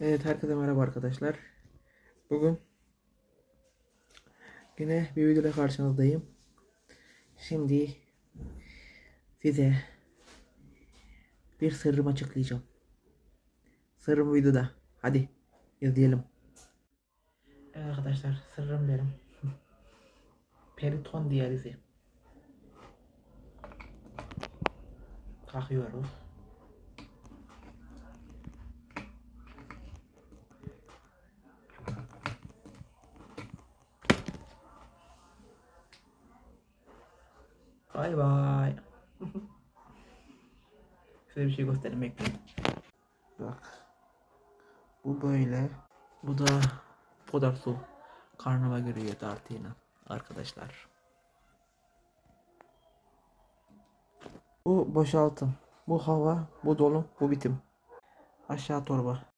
Evet herkese merhaba arkadaşlar. Bugün yine bir videoyla karşınızdayım. Şimdi size bir sırrımı açıklayacağım. Sırrım videoda. Hadi izleyelim. Evet arkadaşlar sırrım benim. Periton diyalizi. Takıyoruz. Bay bay. Şöyle bir şey göstereyim bekleyin. Bak. Bu böyle. Bu da kadar su. Karnıma giriyor tartıyla arkadaşlar. Bu boşaltım. Bu hava, bu dolu, bu bitim. Aşağı torba.